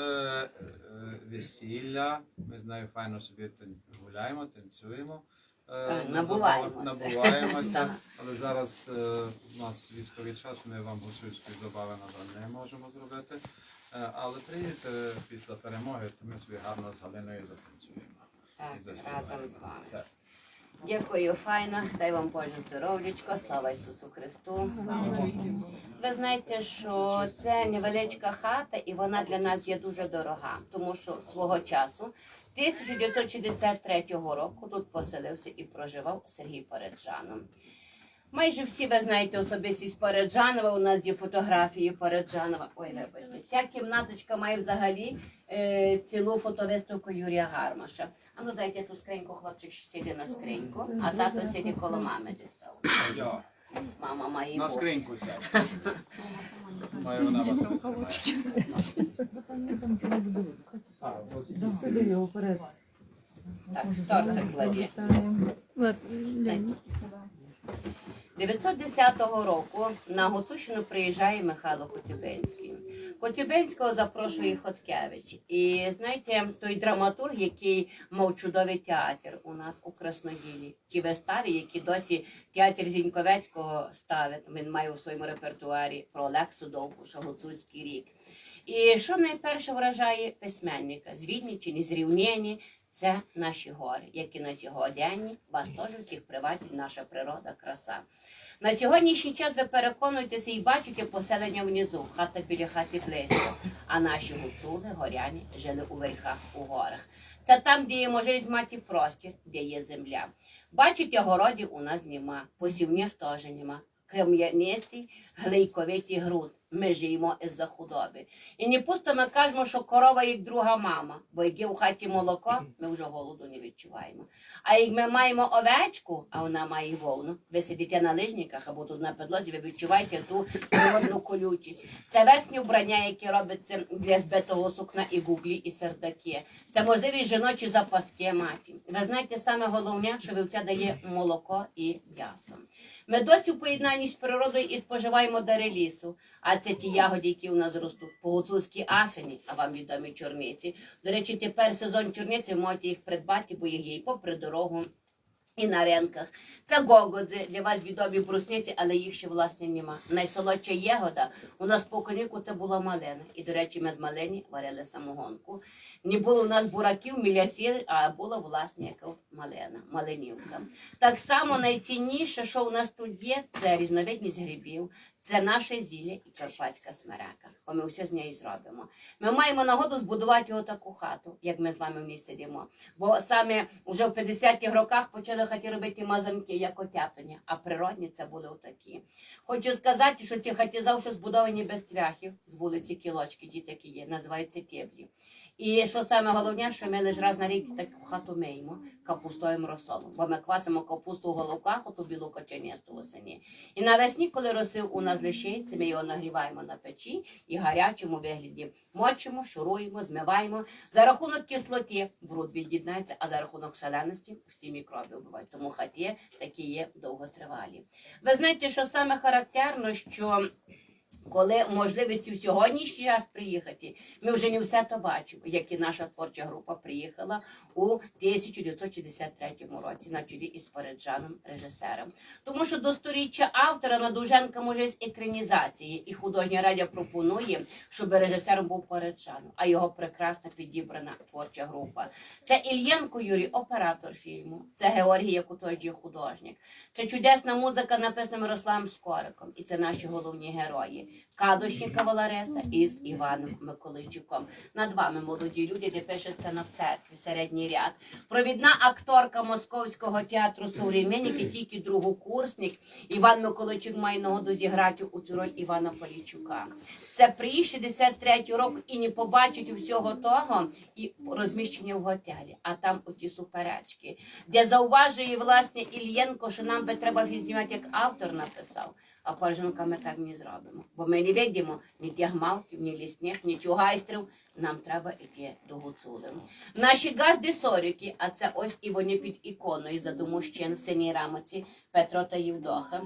е, е, весілля. Ми з нею файно собі гуляємо, танцюємо. Е, Так, набуваємося. Набуваємося. Але зараз у нас військовий час, ми вам гусульської забави, на жаль, не можемо зробити. Але приїдете після перемоги, то ми собі гарно з Галиною затанцюємо. Так, разом з вами. Так. Дякую, файно. Дай вам Боже здоров'ячко, слава Ісусу Христу. Ви знаєте, що це невеличка хата, і вона для нас є дуже дорога, тому що свого часу, 1963 року, тут поселився і проживав Сергій Пареджанов. Майже всі ви знаєте особистість Пареджанова. У нас є фотографії Пареджанова. Ой, вибачте, ця кімнаточка має взагалі е, цілу фотовиставку Юрія Гармаша. А ну дайте ту скриньку, хлопчик ще сидить на скриньку, а тато сидить коло мами дістав. Мама має На бути. скриньку сядь. Має вона вас підтримати. А, ось Сюди його вперед. Так, стор кладі. 910 року на Гуцульщину приїжджає Михайло Коцюбинський. Коцюбинського запрошує Хоткевич. І знаєте, той драматург, який мав чудовий театр у нас у Красноділі, ті вистави, які досі театр Зіньковецького ставить. Він має у своєму репертуарі про Олексу Довбуша, Гуцульський рік. І що найперше вражає письменника з Відніччини, з Рівнені, це наші гори, які на сьогодні вас теж всіх приватить наша природа, краса. На сьогоднішній час ви переконуєтеся і бачите поселення внизу, хата біля хати близько. А наші гуцули, горяни, жили у верхах, у горах. Це там, де є можливість мати простір, де є земля. Бачите, городів у нас нема, посівних теж нема. Кам'янистий, глейковитий груд. Ми живемо із-за худоби. І не пусто ми кажемо, що корова як друга мама, бо як є у хаті молоко, ми вже голоду не відчуваємо. А як ми маємо овечку, а вона має вовну, ви сидите на лижниках або тут на підлозі, ви відчуваєте ту природну колючість. Це верхнє вбрання, яке робиться для збитого сукна і гуглі, і сердаки. Це можливість жіночі запаски маті. Ви знаєте, саме головне, що вівця дає молоко і м'ясо. Ми досі в поєднанні з природою і споживаємо дари лісу. А це ті ягоди, які у нас ростуть по гуцульській афені, а вам відомі чорниці. До речі, тепер сезон чорниці, ви можете їх придбати, бо їх є і попри дорогу. І на ринках. Це гогодзи, для вас відомі брусниці, але їх ще власне нема. Найсолодша ягода у нас по коніку це була малина. І, до речі, ми з малині варили самогонку. Не було у нас бураків, мілясі, а була власне яка малина, малинівка. Так само найцінніше, що у нас тут є, це різновидність грибів, це наше зілля і карпатська смерека. Бо ми все з неї зробимо. Ми маємо нагоду збудувати отаку хату, як ми з вами в ній сидимо. Бо саме вже в 50-х роках почали хаті робити мазанки, як отяплення, а природні це були отакі. Хочу сказати, що ці хаті завжди збудовані без цвяхів з вулиці Кілочки, ті такі є, називаються теплі. І що саме головне, що ми лише раз на рік таку хату миємо капустовим розсолом, бо ми квасимо капусту в головках, оту білу коченісту восені. І навесні, коли розсил у нас лишається, ми його нагріваємо на печі і гарячому вигляді мочимо, шуруємо, змиваємо. За рахунок кислоти бруд від'єднається, а за рахунок соляності всі мікроби вбивають. Тому хаті такі є довготривалі. Ви знаєте, що саме характерно, що коли можливість в сьогоднішній час приїхати, ми вже не все то бачимо, як і наша творча група приїхала у 1963 році на чолі із Париджаном режисером. Тому що до сторіччя автора Надуженка може з екранізації, і художня радя пропонує, щоб режисером був Париджаном, а його прекрасно підібрана творча група. Це Ільєнко Юрій, оператор фільму, це Георгій Якутождій художник. Це чудесна музика, написана Мирославом Скориком, і це наші головні герої. Кадощенка Валареса із Іваном Миколайчуком. Над вами молоді люди, де пише сцена в церкві, середній ряд. Провідна акторка Московського театру «Современник» тільки другокурсник. Іван Миколайчук має нагоду зіграти у цю роль Івана Полічука. Це приїзд 63 року і не побачить всього того і розміщення в готелі, а там оті суперечки, де зауважує власне Ільєнко, що нам би треба знімати, як автор написав. А порожнука ми так не зробимо. Бо ми не видимо ні тих мавків, ні лісних, ні чугайстрів. Нам треба йти до гуцули. Наші газди соріки, а це ось і вони під іконою за домущин в синій рамоці Петро та Євдоха.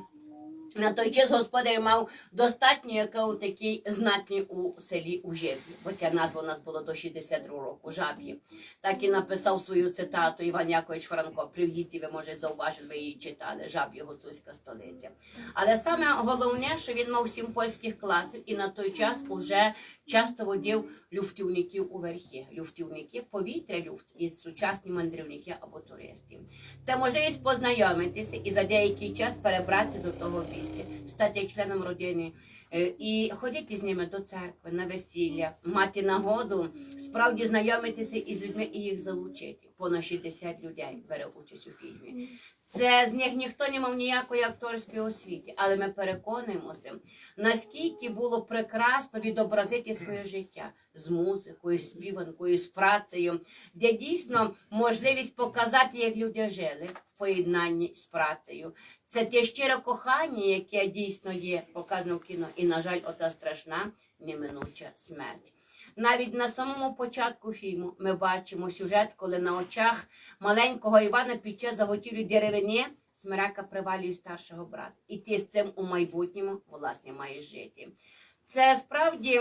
На той час господар мав достатньо яка такий знатний у селі Ужеб'ї, бо ця назва у нас була до 62 року, жаб'ї. Так і написав свою цитату Іван Якович Франко. При в'їзді ви може зауважити, ви її читали. Жаб'ї гуцульська столиця. Але саме головне, що він мав сім польських класів, і на той час уже часто водив люфтівників у верхі. Люфтівники, повітря, люфт і сучасні мандрівники або туристи. Це можливість познайомитися і за деякий час перебратися до того місця, стати членом родини. Е, І ходити з ними до церкви на весілля, мати нагоду справді знайомитися із людьми і їх залучити. Понад 60 людей бере участь у фільмі. Це з них ніхто не мав ніякої акторської освіти, але ми переконуємося, наскільки було прекрасно відобразити своє життя з музикою, з співанкою, з працею, де дійсно можливість показати, як люди жили поєднанні з працею. Це те щире кохання, яке дійсно є показано в кіно, і, на жаль, ота страшна неминуча смерть. Навіть на самому початку фільму ми бачимо сюжет, коли на очах маленького Івана під час заготівлі деревині смерека привалює старшого брата. І ти з цим у майбутньому власне маєш жити. Це справді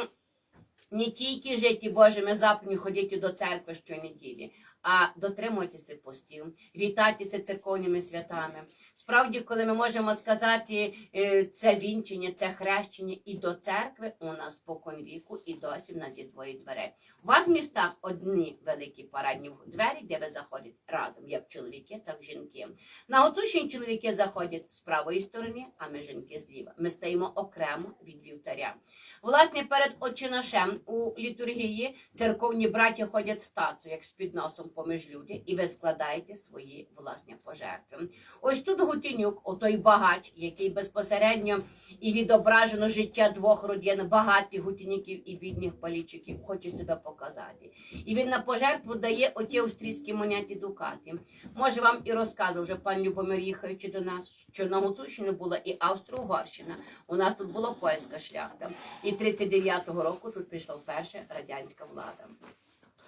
не тільки жити Божими заповідями, ходити до церкви щонеділі, а дотримуватися постів, вітатися церковними святами. Справді, коли ми можемо сказати, е, це вінчення, це хрещення і до церкви у нас спокон віку, і досі в нас є двоє дверей. У вас в містах одні великі парадні двері, де ви заходите разом, як чоловіки, так і жінки. На Гуцульщині чоловіки заходять з правої сторони, а ми жінки зліва. Ми стоїмо окремо від вівтаря. Власне, перед очинашем у літургії церковні браті ходять стацію, як з підносом поміж люди, і ви складаєте свої власні пожертви. Ось тут Гутінюк, отой багач, який безпосередньо і відображено життя двох родин, багатих гутініків і бідних полічиків, хоче себе показати. І він на пожертву дає оті австрійські моняті дукати. Може, вам і розказував вже пан Любомир, їхаючи до нас, що на Гуцульщині була і Австро-Угорщина. У нас тут була польська шляхта. І 39-го року тут прийшла вперше радянська влада.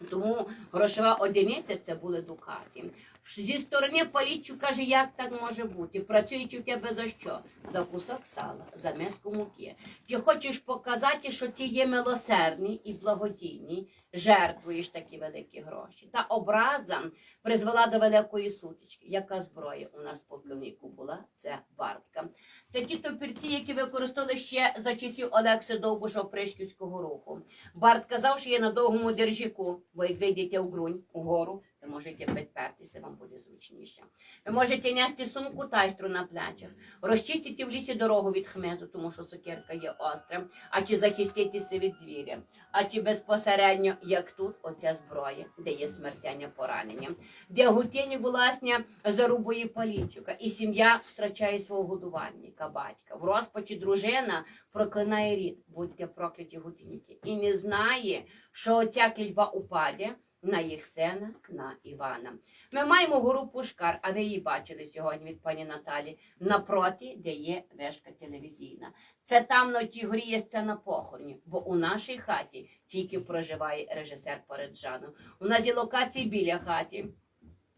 Тому грошова одиниця це були дукати. Зі сторони поліччю каже, як так може бути? Працюючи в тебе за що? За кусок сала, за миску муки. Ти хочеш показати, що ти є милосердний і благодійний, жертвуєш такі великі гроші. Та образа призвела до великої сутички. Яка зброя у нас по кивнику була? Це бартка. Це ті топірці, які використовували ще за часів Олекси Довбуша Опришківського руху. Барт казав, що є на довгому держіку, бо як вийдете у грунь, угору, ви можете підпертися, вам буде зручніше. Ви можете нести сумку тайстру на плечах, розчистити в лісі дорогу від хмезу, тому що сокирка є остра, а чи захиститися від звіря, а чи безпосередньо, як тут, оця зброя, де є смертельне поранення, де гутєні, власне, зарубує палічука, і сім'я втрачає свого годувальника, батька. В розпачі дружина проклинає рід, будьте прокляті гутініки, і не знає, що оця клітьба упаде на їх сина, на Івана. Ми маємо гору Пушкар, а ви її бачили сьогодні від пані Наталі, напроти, де є вешка телевізійна. Це там на тій горі є сцена похороні, бо у нашій хаті тільки проживає режисер Пареджанов. У нас є локації біля хаті.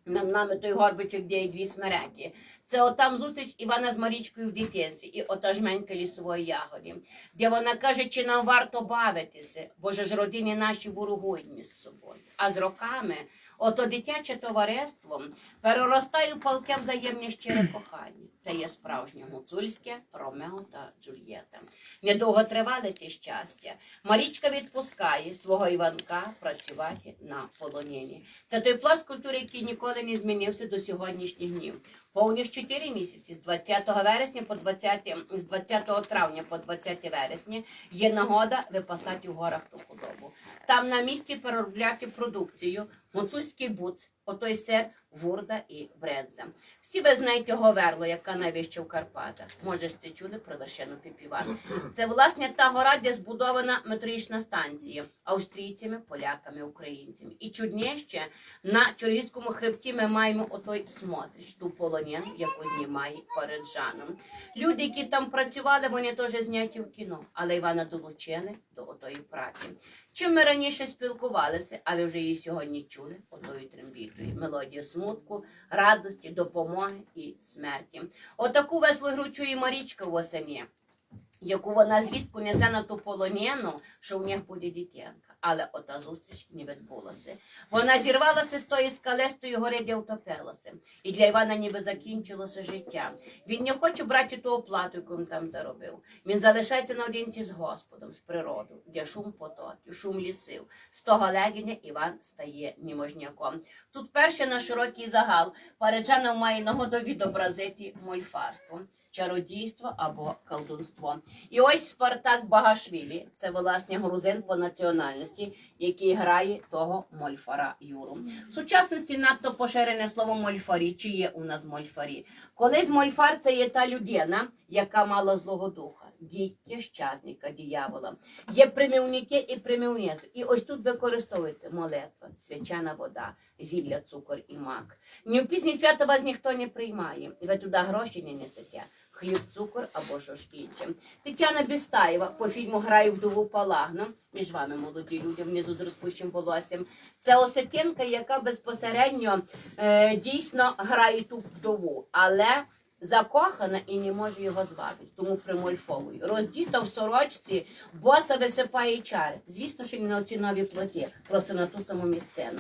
Над нами той горбичок, де є дві смереки. Це отам зустріч Івана з Марічкою в дитинстві і ота жменька лісової ягоди, де вона каже, чи нам варто бавитися, бо ж родині наші ворогують між собою. А з роками ото дитяче товариство переростає у палке взаємне щире кохання. Це є справжнє гуцульське Ромео та Джульєта. Недовго тривали ті щастя. Марічка відпускає свого Іванка працювати на полонині. Це той пласт культури, який ніколи не змінився до сьогоднішніх днів. Повних 4 місяці з 20 вересня по 20, з 20 травня по 20 вересня є нагода випасати в горах ту худобу. Там на місці переробляти продукцію, гуцульський буц, отой сир, вурда і бренза. Всі ви знаєте Говерло, яка найвища в Карпатах. Може, сте чули про вершину Піпіван. Це власне та гора, де збудована метрична станція австрійцями, поляками, українцями. І чудніше на Чоргівському хребті ми маємо отой смотрич, ту полонину, яку знімає перед Жаном. Люди, які там працювали, вони теж зняті в кіно, але Івана долучили до отої праці. Чим ми раніше спілкувалися, а ви вже її сьогодні чули, отою трембітою, мелодію смутку, радості, допомоги і смерті. Отаку веслу гру чує Марічка в яку вона звістку несе на ту полонену, що в них буде дитянка. Але ота зустріч не відбулася. Вона зірвалася з тої скали, з тої гори, де втопилася. І для Івана ніби закінчилося життя. Він не хоче брати ту оплату, яку він там заробив. Він залишається наодинці з Господом, з природою, де шум потоків, шум лісів. З того легеня Іван стає неможняком. Тут перше на широкий загал Париджанов має нагоду відобразити мольфарство. Чародійство або колдунство. І ось Спартак Багашвілі, це власне грузин по національності, який грає того мольфара Юру. В сучасності надто поширене слово мольфарі. Чи є у нас мольфарі? Колись мольфар це є та людина, яка мала злого духа, діття щазника, диявола. Є примівники і примівництво. І ось тут використовується молитва, свячана вода, зілля, цукор і мак. Ні в пісні свята вас ніхто не приймає, ви туди гроші не несете. Хліб, цукор або що ж інше. Тетяна Бістаєва по фільму Граю вдову Палагну. Між вами молоді люди внизу з розпущеним волоссям. Це осетинка, яка безпосередньо е, дійсно грає ту вдову, але закохана і не може його звабити, тому примольфовую. Роздіта в сорочці, боса висипає чари. Звісно, що не на оці нові плоті, просто на ту саму місцину.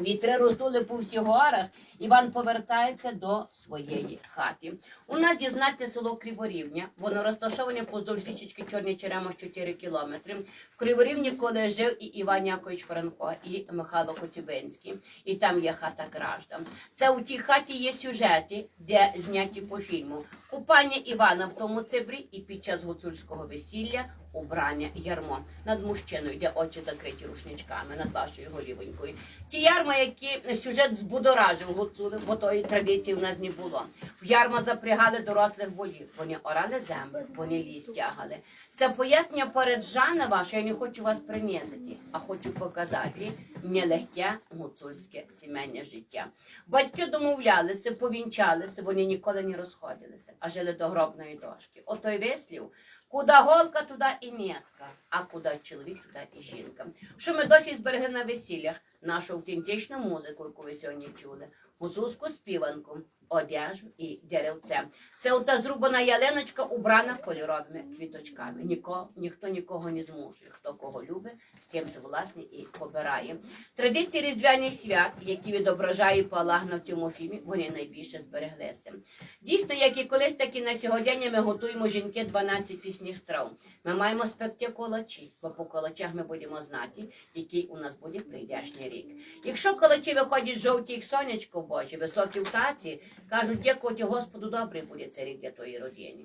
Вітри роздули по всіх горах, Іван повертається до своєї хати. У нас є знатне село Криворівня. Воно розташоване поздовж річечки Чорні Черемош 4 кілометри. В Криворівні, коли жив і Іван Якович Франко, і Михайло Коцюбинський. І там є хата граждан. Це у тій хаті є сюжети, де зняті по фільму. Купання Івана в тому цибрі і під час гуцульського весілля убрання ярмо. Над мужчиною, де очі закриті рушничками, над вашою голівонькою. Ті ярма, які сюжет збудоражив гуцули, бо тої традиції в нас не було. В ярма запрягали дорослих волів. Вони орали землю, вони ліс тягали. Це пояснення перед Жанева, що я не хочу вас принизити, а хочу показати нелегке гуцульське сімейне життя. Батьки домовлялися, повінчалися, вони ніколи не розходилися, а жили до гробної дошки. Отой вислів, куди голка, туди і метка, а куди чоловік, туди і жінка. Що ми досі зберегли на весіллях? Нашу автентичну музику, яку ви сьогодні чули, гуцульську співанку, одежу і деревце. Це ота зрубана ялиночка, убрана кольоровими квіточками. Ніко, ніхто нікого не змушує. Хто кого любить, з тим це власне і побирає. Традиції різдвяних свят, які відображає Палагна в цьому фільмі, вони найбільше збереглися. Дійсно, як і колись, так і на сьогодення ми готуємо жінки 12 пісних страв. Ми маємо спекти колачі, бо по колачах ми будемо знати, який у нас буде прийдешній рік. Якщо колачі виходять жовті, як сонечко Боже, високі в таці, кажуть, дякувати Господу, добрий буде цей рік для твоєї родини.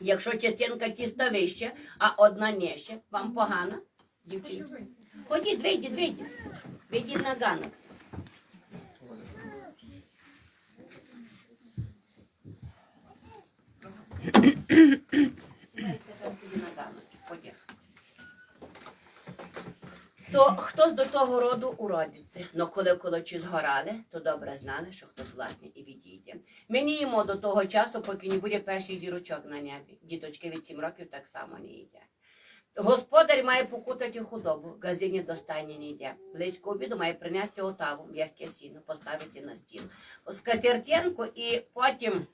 Якщо частинка тіста вище, а одна нижче, вам погано, дівчинці? Ходіть, вийдіть, вийдіть. Вийдіть на ганок. Сідайте там собі на ганочок, ходіть. То хтось до того роду уродиться. Но коли колочі згорали, то добре знали, що хтось власне і відійде. Ми не до того часу, поки не буде перший зірочок на небі. Діточки від 7 років так само не їдять. Господар має покутати худобу, газині до стайні не йде. Близько обіду має принести отаву, м'яке сіно, поставити на стіл. Скатертенку і потім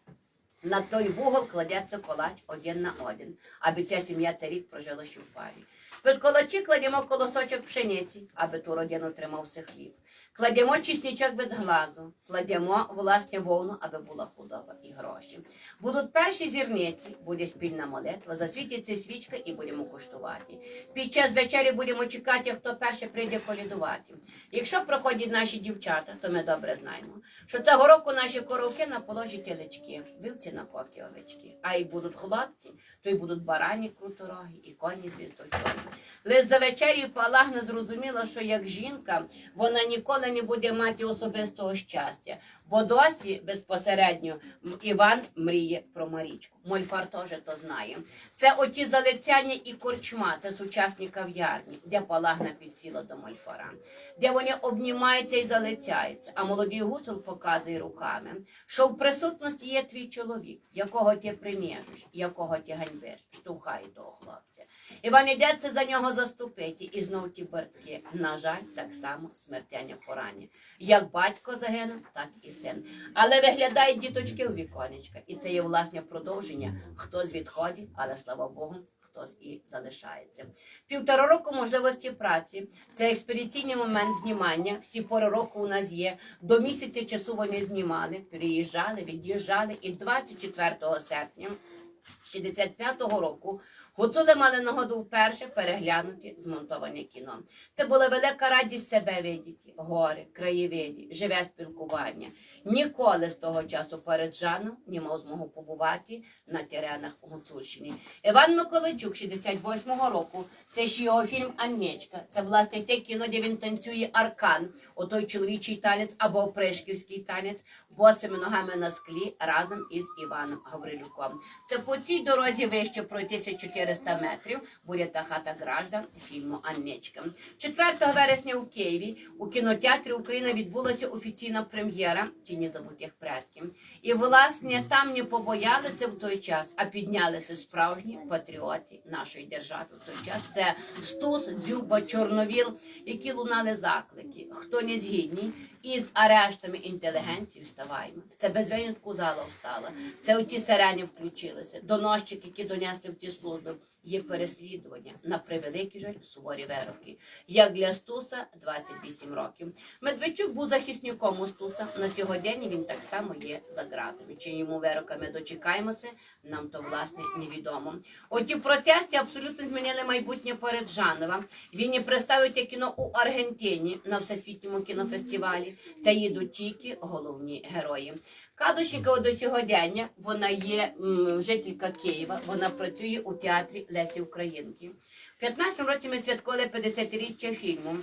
на той вугол кладеться колач один на один, аби ця сім'я цей рік прожила ще в парі. Під колочі кладемо колосочок пшениці, аби ту родину тримався хліб. Кладемо чесничок без глазу, кладемо власне вовну, аби була худоба і гроші. Будуть перші зірниці, буде спільна молитва, засвітиться свічка і будемо куштувати. Під час вечері будемо чекати, хто перше прийде колядувати. Якщо проходять наші дівчата, то ми добре знаємо, що цього року наші коровки на положі телечки, вівці на коки овечки. А як будуть хлопці, то й будуть барані крутороги і коні звіздочоні. Лише за вечерю Палагна зрозуміла, що як жінка вона ніколи не буде мати особистого щастя, бо досі безпосередньо Іван мріє про Марічку. Мольфар теж то знає. Це оті залицяння і корчма, це сучасні кав'ярні, де Палагна підсіла до Мольфара, де вони обнімаються і залицяються, а молодий гуцул показує руками, що в присутності є твій чоловік, якого ти принижиш, якого ти ганьбиш, штовхає того хлопця. Іван йдеться за нього заступити, і знов ті бартки. На жаль, так само смертельне поранення. Як батько загинув, так і син. Але виглядають діточки у віконечка. І це є власне продовження. Хтось відходить, але слава Богу, хтось і залишається. Півтора року можливості праці. Це експедиційний момент знімання. Всі пори року у нас є. До місяця часу вони знімали, переїжджали, від'їжджали. І 24 серпня 65-го року гуцули мали нагоду вперше переглянути змонтоване кіно. Це була велика радість себе видіти, гори, краєвиді, живе спілкування. Ніколи з того часу перед Жаном не мав змогу побувати на теренах Гуцульщини. Іван Миколайчук, 68-го року, це ще його фільм Аннечка. Це власне те кіно, де він танцює аркан, отой чоловічий танець або опришківський танець, босими ногами на склі разом із Іваном Гаврилюком. Це цій дорозі вище про 400 метрів буде та хата граждан фільму Аннечка. 4 вересня у Києві у кінотеатрі Україна відбулася офіційна прем'єра Тіні забутих предків. І власне там не побоялися в той час, а піднялися справжні патріоти нашої держави в той час. Це Стус, Дзюба, Чорновіл, які лунали заклики. Хто не згідний із арештами інтелігенції, вставаймо. Це без винятку зала встала. Це оті сирені включилися. Доносчики, які донесли в ті служби. Є переслідування на превеликий жаль суворі вироки. Як для Стуса 28 років. Медведчук був захисником у Стуса. На сьогодні він так само є за ґратами. Чи йому вироками дочекаємося, нам то власне невідомо. Оті протести абсолютно змінили майбутнє перед Жанова. Він і представив те кіно у Аргентині на всесвітньому кінофестивалі. Це їдуть тільки головні герої. Кадушникова до сьогодення вона є м, жителька Києва. Вона працює у театрі Лесі Українки. У 15 році ми святкували 50-річчя фільму.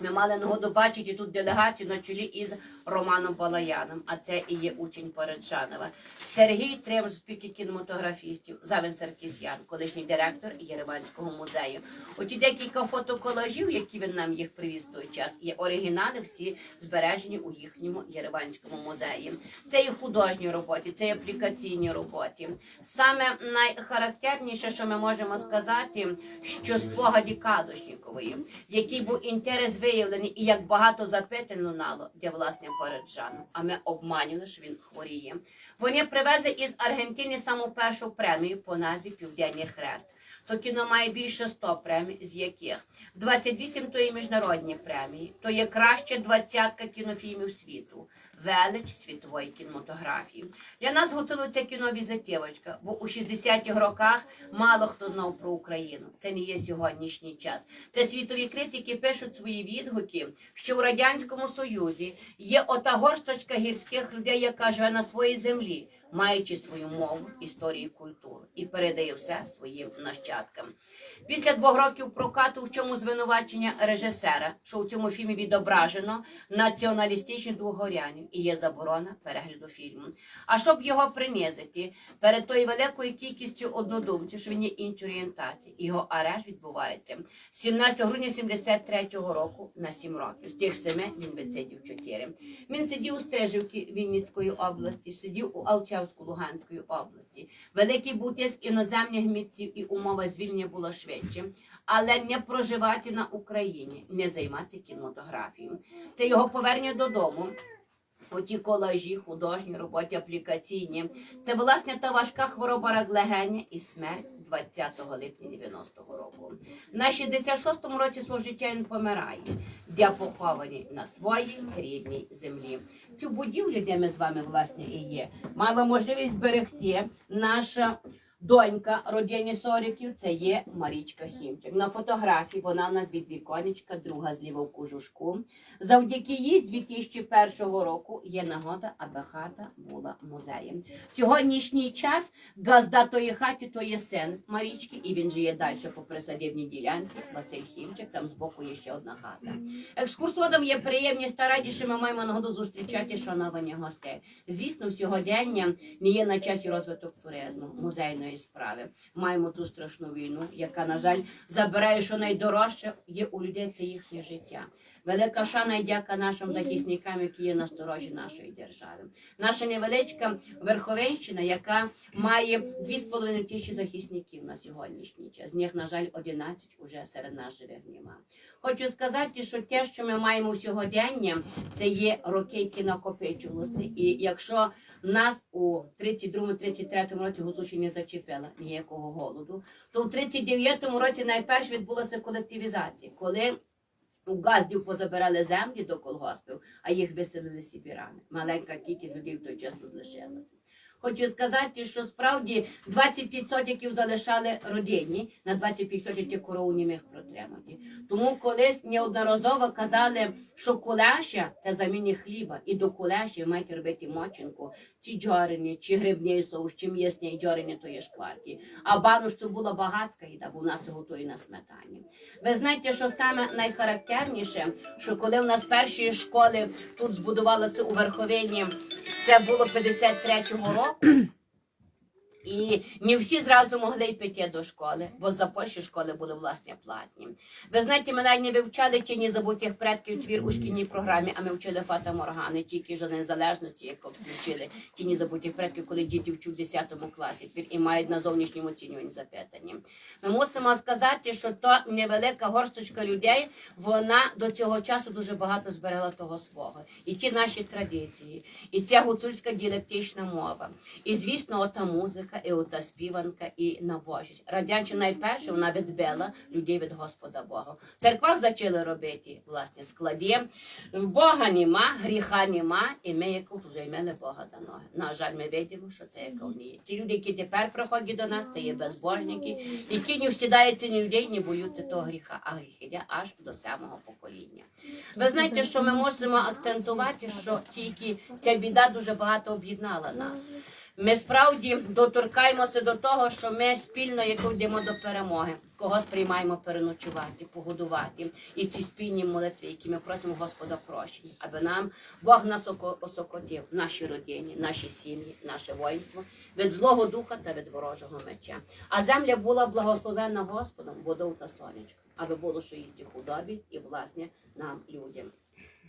Ми мали нагоду бачити тут делегацію на чолі із Романом Балаяном, а це і є учень Перечанова. Сергій Тремж, спіки кінематографістів, Завен Саркісян, колишній директор Єреванського музею. Оті декілька фотоколажів, які він нам їх привіз той час, є оригінали всі збережені у їхньому Єреванському музеї. Це і художні роботи, це і аплікаційні роботи. Саме найхарактерніше, що ми можемо сказати, що спогаді Кадошнікової, який був інтерес виявлений і як багато запитань лунало, де власне перед А ми обманювали, що він хворіє. Вони привезли із Аргентини саму першу премію по назві Південний Хрест. То кіно має більше 100 премій, з яких 28 то є міжнародні премії, то є краще двадцятка кінофільмів світу, велич світової кінематографії. Для нас це кіно візитівочка, бо у 60-х роках мало хто знав про Україну. Це не є сьогоднішній час. Це світові критики пишуть свої відгуки, що у радянському союзі є ота горсточка гірських людей, яка живе на своїй землі, маючи свою мову, історію, культуру, і передає все своїм нащадкам. Після двох років прокату, в чому звинувачення режисера, що у цьому фільмі відображено націоналістичні двогорянів і є заборона перегляду фільму. А щоб його принизити перед тою великою кількістю однодумців, що він є іншої орієнтації, його арешт відбувається 17 грудня 73-го року на 7 років. З тих семи він відсидів 4. Він сидів у Стрижівці Вінницької області, сидів у Алчевську Луганської області. Великий бутиск іноземних митців і умова звільнення була швидше. Але не проживати на Україні, не займатися кінематографією. Це його повернення додому. Оті колажі, художні роботи, аплікаційні. Це власне та важка хвороба раглегення і смерть 20 липня 90-го року. На 66-му році свого життя він помирає, де похований на своїй рідній землі. Цю будівлю, де ми з вами власне і є, мала можливість зберегти наша. Донька родині Сориків це є Марічка Хімчик. На фотографії вона у нас від віконечка, друга зліва в кожушку. Завдяки їй з 2001 року є нагода, аби хата була музеєм. Сьогоднішній час газда тої хаті то є син Марічки, і він живе далі по присадибній ділянці. Василь Хімчик, там збоку є ще одна хата. Екскурсоводам є приємність та що ми маємо нагоду зустрічати шановані гостей. Звісно, сьогодення не є на часі розвиток туризму, музейної страшної справи. Маємо ту страшну війну, яка, на жаль, забирає, що найдорожче є у людей це їхнє життя. Велика шана і дяка нашим захисникам, які є на сторожі нашої держави. Наша невеличка Верховенщина, яка має 2,5 тисячі захисників на сьогоднішній час. З них, на жаль, 11 уже серед нас живих нема. Хочу сказати, що те, що ми маємо сьогодення, це є роки, які накопичувалися. І якщо нас у 32-33 році Гуцульщина не зачепила ніякого голоду, то в 39-му році найперше відбулася колективізація, коли у газдів позабирали землі до колгоспів, а їх виселили сибірами. Маленька кількість людей в той час тут лишилася. Хочу сказати, що справді 25 сотиків залишали родині, на 25 сотиків корову не міг протримати. Тому колись неодноразово казали, що кулеша це заміні хліба, і до кулеші маєте робити мочинку, чи джорені, чи грибний соус, чи м'ясні джорені, є шкварки. А бануш це була багатська їда, бо в нас готує на сметані. Ви знаєте, що саме найхарактерніше, що коли в нас перші школи тут збудувалися у Верховині, це було 53-го року. І не всі зразу могли й піти до школи, бо за Польщі школи були власне платні. Ви знаєте, ми навіть не вивчали тіні забутих предків твір у шкільній програмі, а ми вчили Фата Моргани, тільки ж незалежності, яку включили тіні забутих предків, коли діти вчуть в 10 класі твір і мають на зовнішньому оцінюванні запитання. Ми мусимо сказати, що то невелика горсточка людей, вона до цього часу дуже багато зберегла того свого. І ті наші традиції, і ця гуцульська діалектична мова, і звісно, ота музика, і ота співанка, і набожість. Радянщина найперше вона відбила людей від Господа Бога. В церквах зачали робити власне складі. Бога нема, гріха нема, і ми як вже мали Бога за ноги. На жаль, ми бачимо, що це як є. Ці люди, які тепер приходять до нас, це є безбожники, які не встидаються ні людей, не боються того гріха, а гріх іде аж до самого покоління. Ви знаєте, що ми мусимо акцентувати, що тільки ця біда дуже багато об'єднала нас. Ми справді доторкаємося до того, що ми спільно йдемо до перемоги, когось приймаємо переночувати, погодувати. І ці спільні молитви, які ми просимо Господа прощення, аби нам Бог нас око- осокотив, наші родині, наші сім'ї, наше воїнство від злого духа та від ворожого меча. А земля була благословенна Господом, водою та сонечком, аби було що їсти худобі і власне нам людям.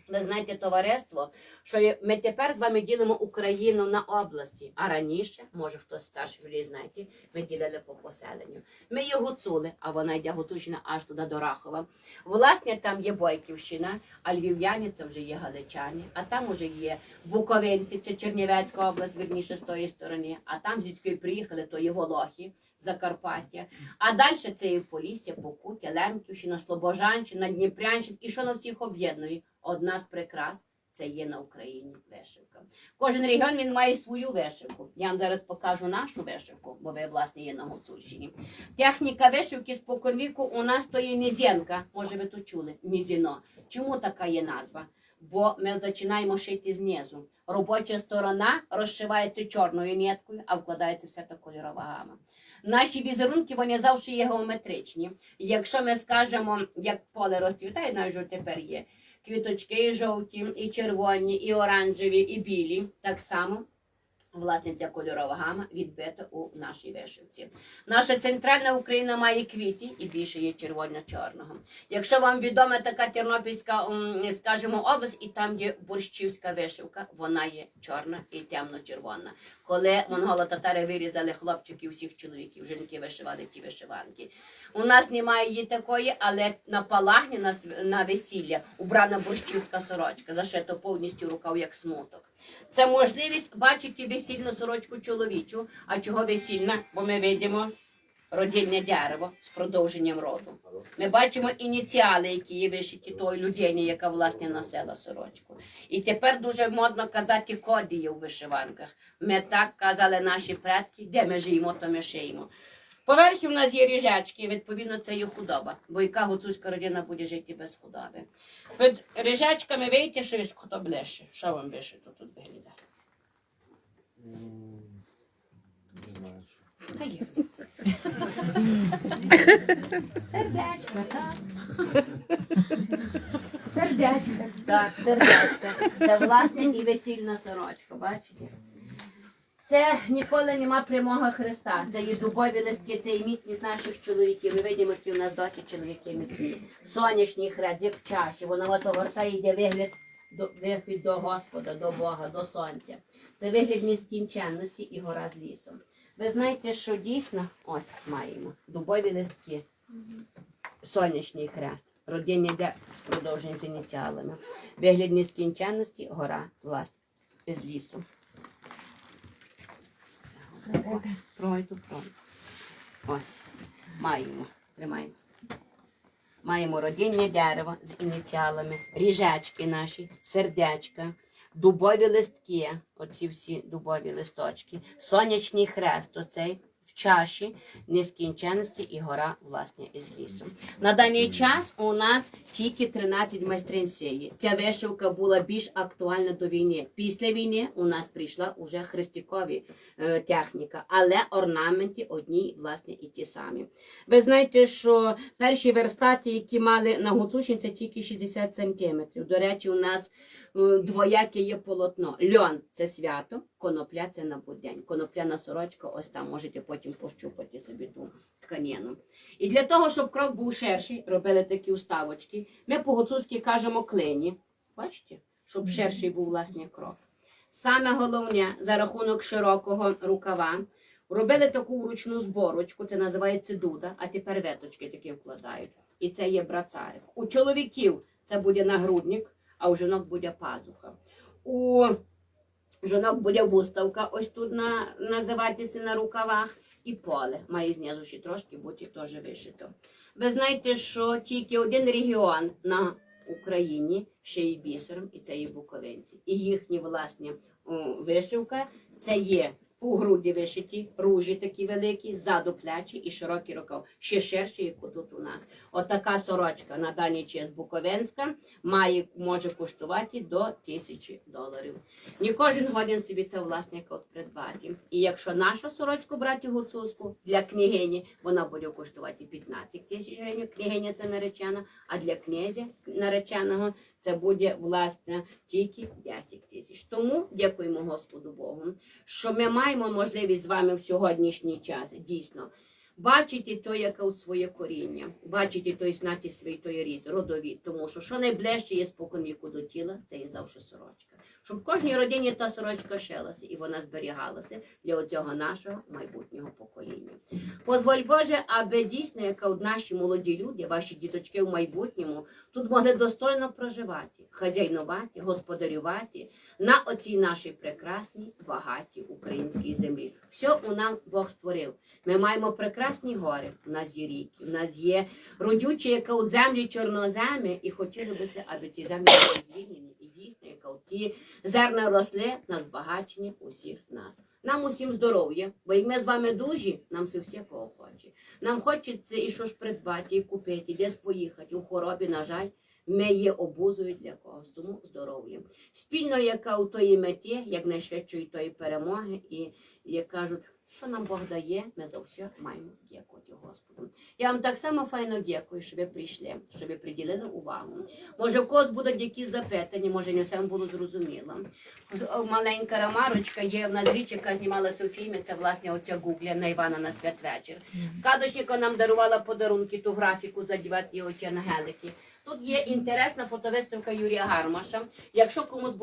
Ви знаєте, товариство, що ми тепер з вами ділимо Україну на області, а раніше, може хтось старший людей знаєте, ми ділили по поселенню. Ми є Гуцули, а вона йде Гуцульщина аж туди до Рахова. Власне, там є Бойківщина, а львів'яні це вже є галичані, а там уже є Буковинці, це Чернівецька область, верніше з тої сторони, а там звідки приїхали, то є Волохи. Закарпаття, а далі це є Полісся, Покуття, Лемківщина, Слобожанщина, Дніпрянщина і що на всіх об'єднує? Одна з прикрас це є на Україні вишивка. Кожен регіон він має свою вишивку. Я вам зараз покажу нашу вишивку, бо ви власне є на Гуцульщині. Техніка вишивки з поконвіку у нас то є мізенка. Може, ви то чули? Мізіно. Чому така є назва? Бо ми починаємо шити знизу. Робоча сторона розшивається чорною ниткою, а вкладається вся та кольорова гама. Наші візерунки вони завжди є геометричні. Якщо ми скажемо, як поле розцвітає, навіть вже тепер є квіточки і жовті, і червоні, і оранжеві, і білі, так само. Власне, ця кольорова гама відбита у нашій вишивці. Наша центральна Україна має квіти і більше є червоно-чорного. Якщо вам відома така Тернопільська, скажімо, область, і там є борщівська вишивка, вона є чорна і темно-червона. Коли монголо-татари вирізали хлопчиків всіх чоловіків, жінки вишивали ті вишиванки. У нас немає її такої, але на палагні на, весілля убрана борщівська сорочка, зашита повністю рукав як смуток. Це можливість бачити весільну сорочку чоловічу. А чого весільна? Бо ми видимо родинне дерево з продовженням роду. Ми бачимо ініціали, які є вишиті тої людині, яка власне носила сорочку. І тепер дуже модно казати коди є у вишиванках. Ми так казали наші предки, де ми живемо, то ми шиємо. Поверхі в нас є ріжечки, відповідно, це є худоба, бо яка гуцульська родина буде жити без худоби. Під ріжечками вийти, що хто ближче. Що вам вишито тут виглядає? Не знаю, що. Та так. Сердечко. Так, сердечко. Це власне і весільна сорочка, бачите? Це ніколи нема прямого Христа. Це є дубові листки, це і міцність наших чоловіків. Ми видимо, які у нас досить чоловіки міцні. Сонячний хрест, як в чаші, воно вас огортає, йде вигляд до вихід до Господа, до Бога, до сонця. Це вигляд нескінченності і гора з лісом. Ви знаєте, що дійсно ось маємо дубові листки, сонячний хрест. Родиння йде з продовження з ініціалами. Вигляд нескінченності, гора власне з лісу. Пройду, пройду. Ось. Маємо. Тримаємо. Маємо родинне дерево з ініціалами, ріжечки наші, сердечка, дубові листки, оці всі дубові листочки, сонячний хрест, оцей в чаші нескінченності і гора власне із лісу. На даний час у нас тільки 13 майстрин сіє. Ця вишивка була більш актуальна до війни. Після війни у нас прийшла уже хрестикові е, техніка, але орнаменти одні власне і ті самі. Ви знаєте, що перші верстати, які мали на Гуцуші, це тільки 60 сантиметрів. До речі, у нас е, двояке є полотно. Льон це свято, конопля це на будень. Конопляна сорочка, ось там можете потім пощупати собі ту тканину. І для того, щоб крок був ширший, робили такі уставочки. Ми по-гуцульськи кажемо клині. Бачите? Щоб ширший був власне крок. Саме головне за рахунок широкого рукава. Робили таку ручну зборочку, це називається дуда, а тепер веточки такі вкладають. І це є брацарик. У чоловіків це буде нагрудник, а у жінок буде пазуха. У жінок буде вуставка, ось тут на, називатися на рукавах, і поле має знизу ще трошки бути теж вишито. Ви знаєте, що тільки один регіон на Україні ще є бісером, і це є буковинці. І їхні власні о, вишивка це є у груді вишиті, ружі такі великі, ззаду плечі і широкий рукав, ще ширші, як тут у нас. Отака сорочка на даний час буковинська має може коштувати до тисячі доларів. Не кожен годин собі це власник от придбати. І якщо нашу сорочку брати гуцульську для княгині, вона буде коштувати 15 тисяч гривень. Княгиня це наречена, а для князя нареченого це буде власне тільки 10 тисяч. Тому дякуємо Господу Богу, що ми маємо можливість з вами в сьогоднішній час дійсно. Бачити то, яке у своє коріння, бачити той знати свій той рід, родовід, тому що що найближче є спокон віку до тіла, це є завжди сорочка. Щоб кожній родині та сорочка шилася і вона зберігалася для оцього нашого майбутнього покоління. Позволь Боже, аби дійсно, як от наші молоді люди, ваші діточки в майбутньому, тут могли достойно проживати, хазяйнувати, господарювати на оцій нашій прекрасній, багатій українській землі. Все у нам Бог створив. Ми маємо прекрасні гори, у нас є ріки, у нас є родючі, яка у землі чорноземи, і хотіли би, аби ці землі були звільнені. Дійсно, яка ті зерна росли на збагачення усіх нас. Нам усім здоров'я, бо як ми з вами дужі, нам все всякого хоче. Нам хочеться і що ж придбати, і купити, і десь поїхати. У хворобі, на жаль, ми є обузою для когось, тому здоров'я. Спільно, яка у тої меті, як найшвидшої тої перемоги, і як кажуть, що нам Бог дає, ми за все маємо дякувати Господу. Я вам так само файно дякую, що ви прийшли, що ви приділили увагу. Може, в когось будуть якісь запитання, може, не всім було зрозуміло. Маленька рамарочка є в нас річ, яка знімалася у фільмі. Це власне оця гугля на Івана на святвечір. Кадочніка нам дарувала подарунки, ту графіку за і оці ангелики. Тут є інтересна фотовиставка Юрія Гармаша. Якщо комусь